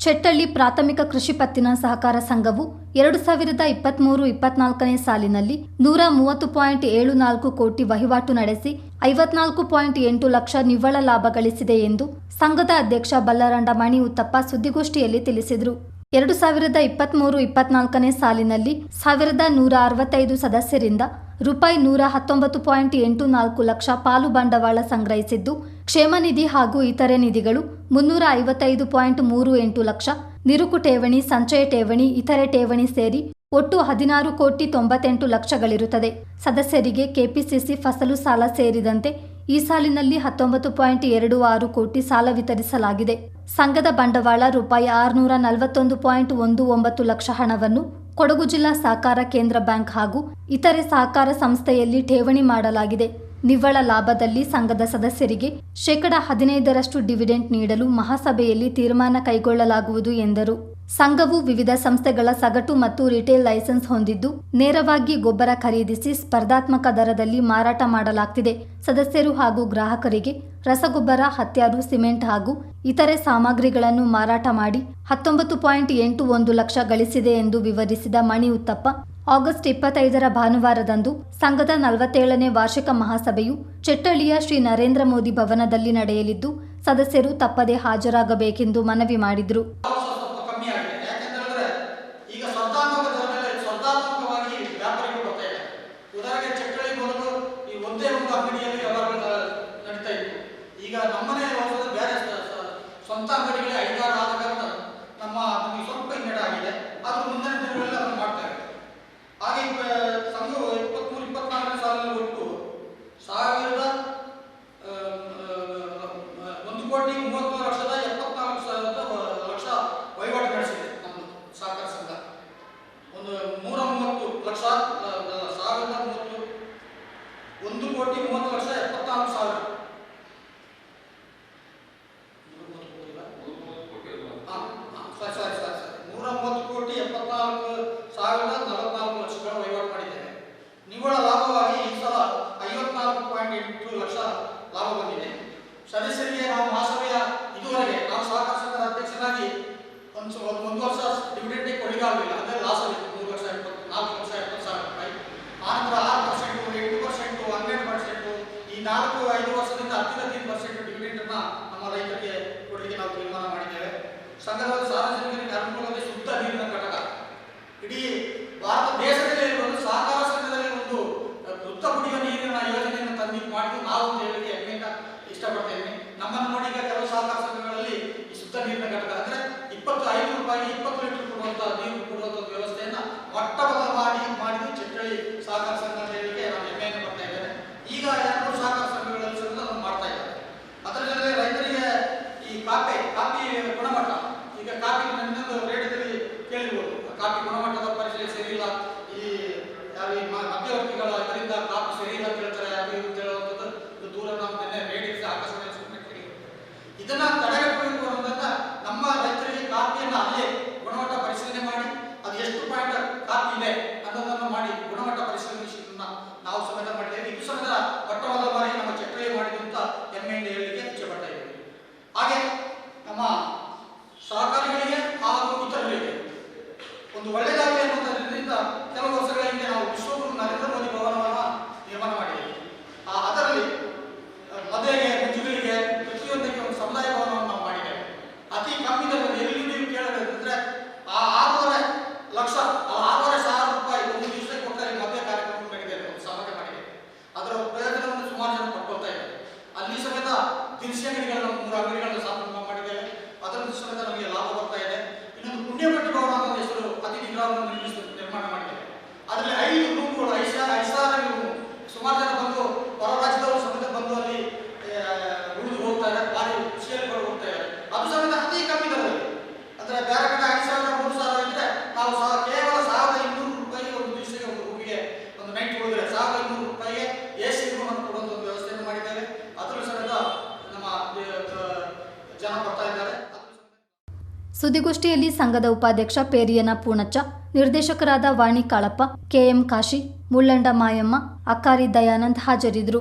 ಚೆಟ್ಟಳ್ಳಿ ಪ್ರಾಥಮಿಕ ಕೃಷಿ ಪತ್ತಿನ ಸಹಕಾರ ಸಂಘವು ಎರಡು ಸಾವಿರದ ಇಪ್ಪತ್ಮೂರು ಇಪ್ಪತ್ನಾಲ್ಕನೇ ಸಾಲಿನಲ್ಲಿ ನೂರ ಮೂವತ್ತು ಪಾಯಿಂಟ್ ಏಳು ನಾಲ್ಕು ಕೋಟಿ ವಹಿವಾಟು ನಡೆಸಿ ಐವತ್ನಾಲ್ಕು ಪಾಯಿಂಟ್ ಎಂಟು ಲಕ್ಷ ನಿವ್ವಳ ಲಾಭ ಗಳಿಸಿದೆ ಎಂದು ಸಂಘದ ಅಧ್ಯಕ್ಷ ಬಲ್ಲರಂಡ ಮಣಿ ಉತ್ತಪ್ಪ ಸುದ್ದಿಗೋಷ್ಠಿಯಲ್ಲಿ ತಿಳಿಸಿದರು. ಎರಡು ಸಾವಿರದ ಇಪ್ಪತ್ಮೂರು ಇಪ್ಪತ್ನಾಲ್ಕನೇ ಸಾಲಿನಲ್ಲಿ ಸಾವಿರದ ನೂರ ಅರವತ್ತೈದು ಸದಸ್ಯರಿಂದ ರೂಪಾಯಿ ನೂರ ಹತ್ತೊಂಬತ್ತು ಪಾಯಿಂಟ್ ಎಂಟು ನಾಲ್ಕು ಲಕ್ಷ ಪಾಲು ಬಂಡವಾಳ ಸಂಗ್ರಹಿಸಿದ್ದು, ಕ್ಷೇಮ ನಿಧಿ ಹಾಗೂ ಇತರೆ ನಿಧಿಗಳು ಮುನ್ನೂರ ಐವತ್ತೈದು ಪಾಯಿಂಟ್ ಮೂರು ಎಂಟು ಲಕ್ಷ, ನಿರುಕು ಠೇವಣಿ, ಸಂಚಯ ಠೇವಣಿ, ಇತರೆ ಠೇವಣಿ ಸೇರಿ ಒಟ್ಟು ಹದಿನಾರು ಕೋಟಿ ತೊಂಬತ್ತೆಂಟು ಲಕ್ಷಗಳಿರುತ್ತದೆ. ಸದಸ್ಯರಿಗೆ ಕೆಪಿಸಿಸಿ ಫಸಲು ಸಾಲ ಸೇರಿದಂತೆ ಈ ಸಾಲಿನಲ್ಲಿ ಹತ್ತೊಂಬತ್ತು ಪಾಯಿಂಟ್ ಎರಡು ಆರು ಕೋಟಿ ಸಾಲ ವಿತರಿಸಲಾಗಿದೆ. ಸಂಘದ ಬಂಡವಾಳ ರೂಪಾಯಿ ಆರುನೂರ ನಲವತ್ತೊಂದು ಪಾಯಿಂಟ್ ಒಂದು ಒಂಬತ್ತು ಲಕ್ಷ ಹಣವನ್ನು ಕೊಡಗು ಜಿಲ್ಲಾ ಸಹಕಾರ ಕೇಂದ್ರ ಬ್ಯಾಂಕ್ ಹಾಗೂ ಇತರೆ ಸಹಕಾರ ಸಂಸ್ಥೆಯಲ್ಲಿ ಠೇವಣಿ ಮಾಡಲಾಗಿದೆ. ನಿವ್ವಳ ಲಾಭದಲ್ಲಿ ಸಂಘದ ಸದಸ್ಯರಿಗೆ ಶೇಕಡಾ ಹದಿನೈದರಷ್ಟು ಡಿವಿಡೆಂಟ್ ನೀಡಲು ಮಹಾಸಭೆಯಲ್ಲಿ ತೀರ್ಮಾನ ಕೈಗೊಳ್ಳಲಾಗುವುದು ಎಂದರು. ಸಂಘವು ವಿವಿಧ ಸಂಸ್ಥೆಗಳ ಸಗಟು ಮತ್ತು ರಿಟೇಲ್ ಲೈಸೆನ್ಸ್ ಹೊಂದಿದ್ದು, ನೇರವಾಗಿ ಗೊಬ್ಬರ ಖರೀದಿಸಿ ಸ್ಪರ್ಧಾತ್ಮಕ ದರದಲ್ಲಿ ಮಾರಾಟ ಮಾಡಲಾಗ್ತಿದೆ. ಸದಸ್ಯರು ಹಾಗೂ ಗ್ರಾಹಕರಿಗೆ ರಸಗೊಬ್ಬರ, ಹತ್ಯಾರು, ಸಿಮೆಂಟ್ ಹಾಗೂ ಇತರೆ ಸಾಮಗ್ರಿಗಳನ್ನು ಮಾರಾಟ ಮಾಡಿ ಹತ್ತೊಂಬತ್ತು ಪಾಯಿಂಟ್ ಎಂಟು ಒಂದು ಲಕ್ಷ ಗಳಿಸಿದೆ ಎಂದು ವಿವರಿಸಿದ ಮಣಿ ಉತ್ತಪ್ಪ ಆಗಸ್ಟ್ ಇಪ್ಪತ್ತೈದರ ಭಾನುವಾರದಂದು ಸಂಘದ ನಲವತ್ತೇಳನೇ ವಾರ್ಷಿಕ ಮಹಾಸಭೆಯು ಚೆಟ್ಟಳ್ಳಿಯ ಶ್ರೀ ನರೇಂದ್ರ ಮೋದಿ ಭವನದಲ್ಲಿ ನಡೆಯಲಿದ್ದು, ಸದಸ್ಯರು ತಪ್ಪದೇ ಹಾಜರಾಗಬೇಕೆಂದು ಮನವಿ ಮಾಡಿದರು ಸ್ವಲ್ಪ ಕಮ್ಮಿ ಆಗಿದೆ ಯಾಕೆಂತ ಹೇಳಿದ್ರೆ ಈಗ ಸ್ಪರ್ಧಾತ್ಮಕ ದರದಲ್ಲಿ ಸ್ಪರ್ಧಾತ್ಮಕವಾಗಿ ವ್ಯಾಪಾರಿಗಳು ಬರ್ತಾ ಇದ್ದಾರೆ ಉದಾಹರಣೆಗೆ ಚಕ್ಕಳಿ ಮೊದಲು ಈ ಒಂದೇ ಒಂದು ಅಂಗಡಿಯಲ್ಲಿ ವ್ಯವಹಾರಗಳು ನ- ನಡೀತಾ ಇತ್ತು ಈಗ ನಮ್ಮನೆ ಹೋಗೋದು ಬೇರೆ ಸ- ಸ- ಸ್ವಂತ ಅಂಗಡಿಗಳೇ ಐದಾರು ಆದ ಕಾರಣ ನಮ್ಮ ನಮಗೆ ಸ್ವಲ್ಪ ಹಿನ್ನಡೆ ಆಗಿದೆ ಆದ್ರೂ ಮುಂದಿನ ದಿನಗಳಲ್ಲಿ ಅದನ್ನು ಮಾಡ್ತಾರೆ ಹಾಗೆ ಇಪ್ಪ- ಸಂಘವು ಇಪ್ಪತ್ಮೂರು ಇಪ್ಪತ್ನಾಲ್ಕನೇ ಸಾಲಿನಲ್ಲಿ ಒಟ್ಟು ಸಾವಿರದ ಆ, ಆ, ಒಂದು ಕೋಟಿ ಮೂವತ್ತು ಲಕ್ಷದ ಎಪ್ಪತ್ನಾಲ್ಕು ಸಾವಿರದ ವ- ಲಕ್ಷ ವಹಿವಾಟು ನಡೆಸಿದೆ ನಮ್ಮದು ಸಹಕಾರ ಸಂಘ ಒಂದು ನೂರ ಮೂವತ್ತು ಲಕ್ಷ ಆ, ಅಲ್ಲ, ಸಾವಿರದ ಮೂವತ್ತು ಒಂದು ಕೋಟಿ ಮೂವತ್ತು ಲಕ್ಷ ಎಪ್ಪತ್ನಾಲ್ಕು ಸಾವಿರ ನೂರ ಮೂವತ್ತು ಕೋಟಿ ಅಲ್ಲ? ಹಾ, ಹಾ, ಸರಿ ಸರಿ ಸರಿ ಸರಿ ನೂರ ಮೂವತ್ತು ಕೋಟಿ ಎಪ್ಪತ್ನಾಲ್ಕು ಸಾವಿರದ ನಲವತ್ನಾಲ್ಕು ಲಕ್ಷಗಳ ವಹಿವಾಟು ಮಾಡಿದ್ದೇವೆ ನಿವ್ವಳ ಲಾಭವಾಗಿ ಈ ಸಲ ಐವತ್ನಾಲ್ಕು ಪಾಯಿಂಟ್ ಎಂಟು ಲಕ್ಷ ಲಾಭ ಬಂದಿದೆ ಸದಸ್ಯರಿಗೆ ನಾವು ಮಹಾಸಭೆಯ ಇದುವರೆಗೆ ನಾವು ಸಹಕಾರ ಸಂಘದ ಅಧ್ಯಕ್ಷರಾಗಿ ಒಂದು ಸ- ಒಂದು ಒಂದು ವರ್ಷ ಡಿವಿಡೆಂಡೇ ಕೊಡಲಿಕ್ಕಾಗಲಿಲ್ಲ ಅಂದರೆ ಲಾಸ್ ಆಗಿತ್ತು ಮೂರು ಲಕ್ಷ ಎಪ್ಪತ್ತು ನಾಲ್ಕು ಲಕ್ಷ ಎಪ್ಪತ್ತು ಸಾವಿರ ರೂಪಾಯಿ ಆನಂತರ ಆರು ಪರ್ಸೆಂಟು ಎಂಟು ಪರ್ಸೆಂಟು ಹನ್ನೆರಡು ಪರ್ಸೆಂಟು ಈ ನಾಲ್ಕು ಐದು ವರ್ಷದಿಂದ ಹತ್ತಿರ ಹದಿನೈದು ಪರ್ಸೆಂಟ್ ಡಿವಿಡೆಂಡನ್ನು ನಮ್ಮ ರೈತರಿಗೆ ಕೊಡಲಿಕ್ಕೆ ನಾವು ತೀರ್ಮಾನ ಮಾಡಿದ್ದೇವೆ ಸಂಘದ ಸಾರ್ವಜನಿಕರಿಗೆ ಅನುಕೂಲತೆ ಶುದ್ಧ ನೀರಿನ ಘಟಕ. ಇಡೀ ಭಾರತ ದೇಶದಲ್ಲಿ ಒಂದು ಸಹಕಾರ ಸಂಘದಲ್ಲಿ ಒಂದು ವೃತ್ತ ಕುಡಿಯುವ ನೀರಿನ ಯೋಜನೆಯನ್ನು ತಂದು ಮಾಡಿದ್ದು ನಾವು ಅಂತ ಹೇಳಲಿಕ್ಕೆ ಅನೇಕ ಇಷ್ಟಪಡ್ತೇನೆ. ನಮ್ಮನ್ನು ನೋಡಿ ಈಗ ಕೆಲವು ಸಹಕಾರ ಸಂಘಗಳಲ್ಲಿ ಈ ಶುದ್ಧ ನೀರಿನ ಘಟಕ, ಅಂದ್ರೆ ಇಪ್ಪತ್ತು ಐದು ರೂಪಾಯಿ ಇಪ್ಪತ್ತು ಲೀಟರ್ ಕೊಡುವಂತಹ ನೀರು ಒಂದು ಒಳ್ಳೆಯದಾಗಲಿ ಅನ್ನೋದರಿಂದ ಕೆಲವು ವರ್ಷಗಳ ಹಿಂದೆ ನಾವು ವಿಶ್ವಗುರು ನರೇಂದ್ರ ಮೋದಿ ಭವನವನ್ನು ನಿರ್ಮಾಣ ಆ, ಅದರಲ್ಲಿ ಮದುವೆಗೆ, ಮುಜುಗರಿಗೆ, ಪ್ರತಿಯೊಂದಕ್ಕೆ ಒಂದು ಸಮುದಾಯ ಭವನವನ್ನು ನಾವು ಮಾಡಿದ್ದೇವೆ. ಅತಿ ಕಮ್ಮಿ ದರದಲ್ಲಿ ಎಲ್ಲಿ ನೀವು ಕೇಳಬೇಕಂದ್ರೆ ಆ ಆರೂವರೆ ಲಕ್ಷ ಆರೂವರೆ ಸಾವಿರ ರೂಪಾಯಿ ಒಂದು ದಿವಸಕ್ಕೆ ಕೊಟ್ಟರೆ ಮದುವೆ ಕಾರ್ಯಕ್ರಮ ಮಾಡಿದ್ದೇವೆ, ಒಂದು ಸಮಾಜ ಮಾಡಿದ್ದೇವೆ. ಅದರ ಪ್ರಯೋಜನವನ್ನು ಸುಮಾರು ಜನ ಪಡ್ಕೊಳ್ತಾ ಇದ್ದಾರೆ. ಅಲ್ಲಿ ಸಮೇತ ದಿನಸಿ ಅಂಗಡಿಗಳನ್ನ ಮೂರು ಅಂಗಡಿಗಳನ್ನ ಸ್ಥಾಪನೆ ಮಾಡಿದ್ದೇವೆ ಅದರಲ್ಲಿ ಸಮೇತ ನಮಗೆ ಲಾಭ ಬರ್ತಾ ಇದೆ ಇನ್ನೊಂದು ಪುಣ್ಯಪಟ್ಟಿ ಭವನ ಅನ್ನೋ ಹೆಸರು ಅತಿಥಿ ಗೃಹವನ್ನು ನಿರ್ಮಿಸಿ ನಿರ್ಮಾಣ ಮಾಡಿದ್ದೇವೆ ಅದರಲ್ಲಿ ಐದು ರೂಮ್ಗಳು ಐದು ಸಾವಿರ ಐದು ಸಾವಿರ ರೂಮು ಸುಮಾರು ಜನ ಬಂದು ಹೊರ ರಾಜ್ಯದವರು ಸಮೇತ ಬಂದು ಅಲ್ಲಿ ಉಳಿದು ಹೋಗ್ತಾರೆ ಭಾರಿ ಖುಷಿಯಲ್ಲಿ ಕೂಡ ಹೋಗ್ತಾ ಇದ್ದಾರೆ ಅದು ಸಮೇತ ಅತಿ ಕಮ್ಮಿ ದರದಲ್ಲಿ ಅಂದ್ರೆ ಬೇರೆ ಕಡೆ ಐದು ಸಾವಿರ ಮೂರು ಸಾವಿರ ಇದ್ರೆ ನಾವು ಸಹ ಕೇವಲ ಸಾವಿರದ ಇನ್ನೂರು ರೂಪಾಯಿ ಒಂದು ದಿವಸಕ್ಕೆ ಒಂದು ರೂಮಿಗೆ ಒಂದು ನೈಟ್ ಉಳಿದ್ರೆ ಸಾವಿರದ ಇನ್ನೂರು ರೂಪಾಯಿಗೆ ಎ ಸಿ ರೂಮನ್ನು ಕೊಡುವಂತ ಒಂದು ವ್ಯವಸ್ಥೆಯನ್ನು ಮಾಡಿದ್ದೇವೆ. ಅದರಲ್ಲಿ ಸಮೇತ ನಮ್ಮ ಜನ ಬರ್ತಾ ಇದ್ದಾರೆ. ಸುದ್ದಿಗೋಷ್ಠಿಯಲ್ಲಿ ಸಂಘದ ಉಪಾಧ್ಯಕ್ಷ ಪೇರಿಯನ ಪೂಣಚ್ಚ, ನಿರ್ದೇಶಕರಾದ ವಾಣಿ ಕಾಳಪ್ಪ ಕೆಎಂ ಕಾಶಿ, ಮುಳ್ಳಂಡ ಮಾಯಮ್ಮ, ಅಕ್ಕಾರಿ ದಯಾನಂದ್ ಹಾಜರಿದ್ದರು.